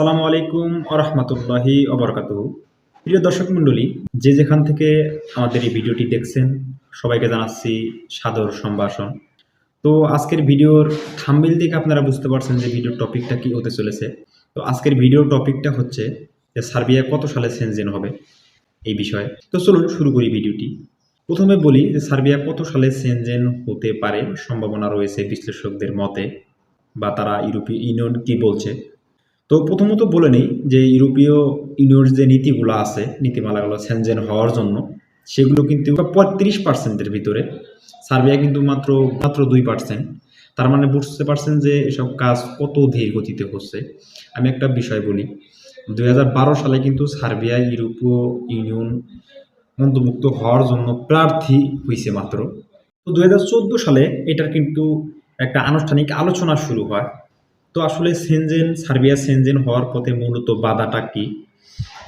সালামু আলাইকুম আরহামতুল্লাহি অবরকাত প্রিয় দর্শক মণ্ডলী, যে যেখান থেকে আমাদের এই ভিডিওটি দেখছেন, সবাইকে জানাচ্ছি সাদর সম্ভাষণ। তো আজকের ভিডিওর থাম্বিল দেখে আপনারা বুঝতে পারছেন যে ভিডিওর টপিকটা কি হতে চলেছে। তো আজকের ভিডিওর টপিকটা হচ্ছে যে সার্বিয়া কত সালে সেনজেন হবে এই বিষয়ে। তো চলুন শুরু করি ভিডিওটি। প্রথমে বলি যে সার্বিয়া কত সালে সেনজেন হতে পারে সম্ভাবনা রয়েছে বিশ্লেষকদের মতে, বা তারা ইউরোপীয় ইউনিয়ন কি বলছে? তো প্রথমত বলে নিই যে ইউরোপীয় ইউনিয়নের যে নীতিগুলো আছে, নীতিমালাগুলো সেনজেন হওয়ার জন্য, সেগুলো কিন্তু পঁয়ত্রিশ পার্সেন্টের ভিতরে। সার্বিয়া কিন্তু মাত্র মাত্র দুই পার্সেন্ট তার মানে বুঝতে পারছেন যে এসব কাজ কত ধীর গতিতে হচ্ছে। আমি একটা বিষয় বলি, দুই হাজার বারো সালে কিন্তু সার্বিয়া ইউরোপীয় ইউনিয়ন অন্তর্ভুক্ত হওয়ার জন্য প্রার্থী হয়েছে মাত্র। তো দু হাজার চোদ্দ সালে এটার কিন্তু একটা আনুষ্ঠানিক আলোচনা শুরু হয়। তো আসলে সেনজেন, সার্বিয়া সেনজেন হওয়ার পথে মূলত বাধাটা কি?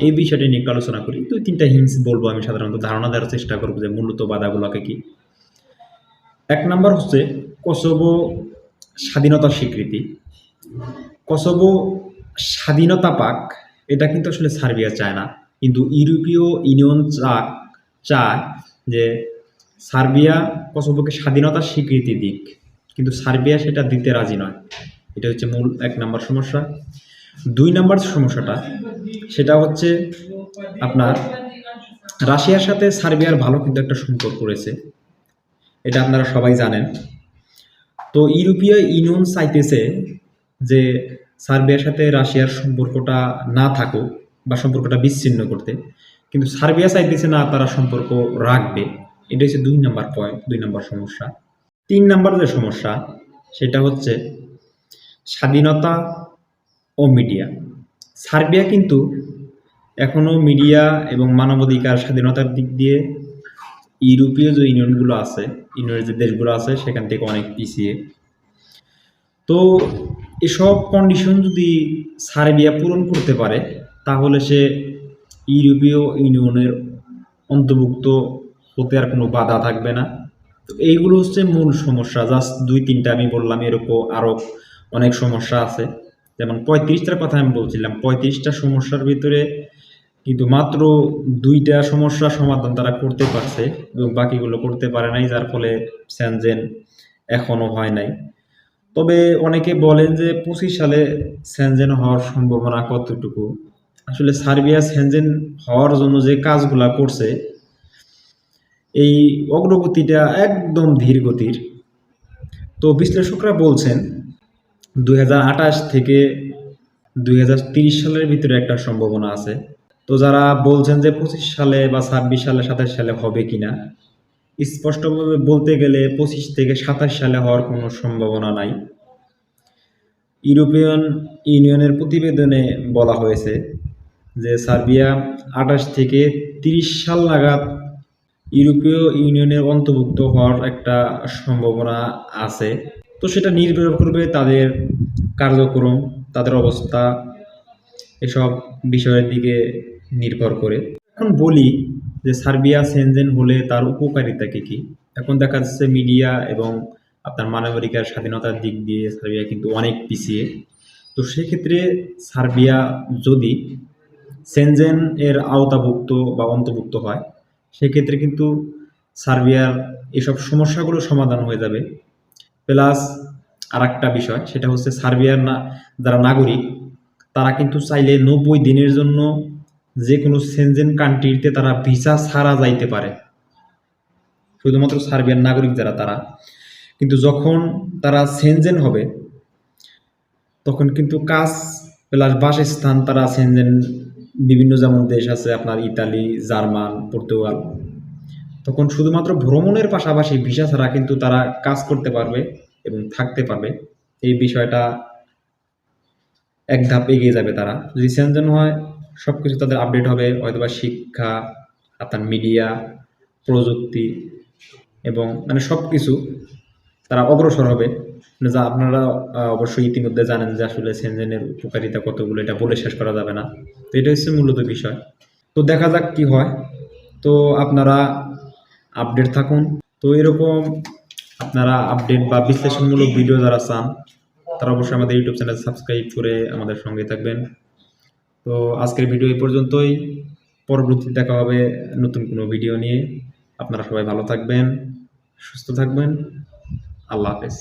এই বিষয়টি নিয়ে আলোচনা করি। দুই, তিনটা হিংস বলব আমি সাধারণত, ধারণা দেওয়ার চেষ্টা করব যে মূলত বাধাগুলোকে কি। এক নম্বর হচ্ছে কসোভো স্বাধীনতা স্বীকৃতি। কসোভো স্বাধীনতা পাক, এটা কিন্তু আসলে সার্বিয়া চায় না। কিন্তু ইউরোপীয় ইউনিয়ন চা, চায় যে সার্বিয়া কসোভোকে স্বাধীনতার স্বীকৃতি দিক। কিন্তু সার্বিয়া সেটা দিতে রাজি নয়। এটা হচ্ছে মূল এক নাম্বার সমস্যা। দুই নাম্বার সমস্যাটা, সেটা হচ্ছে আপনার রাশিয়ার সাথে সার্বিয়ার ভালো কিন্তু একটা সম্পর্ক রয়েছে। এটা আপনারা সবাই জানেন। তো ইউরোপীয় ইউনিয়ন চাইতেছে যে সার্বিয়ার সাথে রাশিয়ার সম্পর্কটা না থাকুক বা সম্পর্কটা বিচ্ছিন্ন করতে। কিন্তু সার্বিয়া চাইতেছে না তারা সম্পর্ক রাখবে। এটা হচ্ছে দুই নাম্বার পয়েন্ট দুই নাম্বার সমস্যা। তিন নাম্বার যে সমস্যা, সেটা হচ্ছে স্বাধীনতা ও মিডিয়া। সার্বিয়া কিন্তু এখনও মিডিয়া এবং মানবাধিকার স্বাধীনতার দিক দিয়ে ইউরোপীয় যে ইউনিয়নগুলো আছে, ইউনিয়নের যে দেশগুলো আছে, সেখান থেকে অনেক পিছিয়ে। তো এসব কন্ডিশন যদি সার্বিয়া পূরণ করতে পারে, তাহলে সে ইউরোপীয় ইউনিয়নের অন্তর্ভুক্ত হতে আর কোনো বাধা থাকবে না। তো এইগুলো হচ্ছে মূল সমস্যা। জাস্ট দুই তিনটা আমি বললাম, এরকম আরও অনেক সমস্যা আছে। যেমন পঁয়ত্রিশটার কথা আমি বলছিলাম, পঁয়ত্রিশটা সমস্যার ভিতরে কিন্তু মাত্র দুইটা সমস্যার সমাধান তারা করতে পারছে এবং বাকিগুলো করতে পারে নাই, যার ফলে স্যানজেন এখনও হয় নাই। তবে অনেকে বলেন যে পঁচিশ সালে স্যানজেন হওয়ার সম্ভাবনা কতটুকু? আসলে সার্বিয়া স্যানজেন হওয়ার জন্য যে কাজগুলা করছে, এই অগ্রগতিটা একদম ধীর গতির তো বিশ্লেষকরা বলছেন দুই হাজার আটাশ থেকে দুই সালের ভিতরে একটা সম্ভাবনা আছে। তো যারা বলছেন যে পঁচিশ সালে বা ছাব্বিশ সালে, সাতাশ সালে হবে কিনা, স্পষ্টভাবে বলতে গেলে পঁচিশ থেকে সাতাশ সালে হওয়ার কোনো সম্ভাবনা নাই। ইউরোপিয়ান ইউনিয়নের প্রতিবেদনে বলা হয়েছে যে সার্বিয়া আঠাশ থেকে তিরিশ সাল নাগাদ ইউরোপীয় ইউনিয়নের অন্তর্ভুক্ত হওয়ার একটা সম্ভাবনা আছে। তো সেটা নির্ভর করবে তাদের কার্যক্রম, তাদের অবস্থা, এসব বিষয়ের দিকে নির্ভর করে। এখন বলি যে সার্বিয়া সেনজেন হলে তার উপকারিতা কী কী? এখন দেখা যাচ্ছে মিডিয়া এবং আপনার মানবাধিকার স্বাধীনতার দিক দিয়ে সার্বিয়া কিন্তু অনেক পিছিয়ে। তো সেক্ষেত্রে সার্বিয়া যদি সেনজেন এর আওতাভুক্ত বা অন্তর্ভুক্ত হয়, সেক্ষেত্রে কিন্তু সার্বিয়ার এসব সমস্যাগুলো সমাধান হয়ে যাবে। প্লাস আর একটা বিষয়, সেটা হচ্ছে সার্বিয়ার না, যারা নাগরিক, তারা কিন্তু চাইলে নব্বই দিনের জন্য যে কোনো সেনজেন কান্ট্রিতে তারা ভিসা ছাড়া যাইতে পারে। শুধুমাত্র সার্বিয়ার নাগরিক যারা তারা। কিন্তু যখন তারা সেনজেন হবে, তখন কিন্তু কাজ প্লাস বাসস্থান তারা সেনজেন বিভিন্ন যেমন দেশ আছে, আপনার ইতালি, জার্মান, পর্তুগাল তখন শুধুমাত্র ভ্রমণের পাশাপাশি ভিসা ছাড়া কিন্তু তারা কাজ করতে পারবে এবং থাকতে পারবে। এই বিষয়টা এক ধাপ এগিয়ে যাবে তারা। যদি সেনজেন হয় সব কিছু তাদের আপডেট হবে, হয়তোবা শিক্ষা আপনার মিডিয়া, প্রযুক্তি এবং মানে সব কিছু তারা অগ্রসর হবে। মানে যা আপনারা অবশ্যই ইতিমধ্যে জানেন যে আসলে সেনজেনের উপকারিতা কতগুলো, এটা বলে শেষ করা যাবে না। তো এটা হচ্ছে মূলত বিষয়। তো দেখা যাক কি হয়। তো আপনারা আপডেট থাকুন। তো এরকম আপনারা আপডেট বা বিশ্লেষণমূলক ভিডিও যারা চান, তারা অবশ্যই আমাদের ইউটিউব চ্যানেল সাবস্ক্রাইব করে আমাদের সঙ্গে থাকবেন। তো আজকের ভিডিও এই পর্যন্তই। পরবর্তী দেখা হবে নতুন কোনো ভিডিও নিয়ে। আপনারা সবাই ভালো থাকবেন, সুস্থ থাকবেন। আল্লাহ হাফেজ।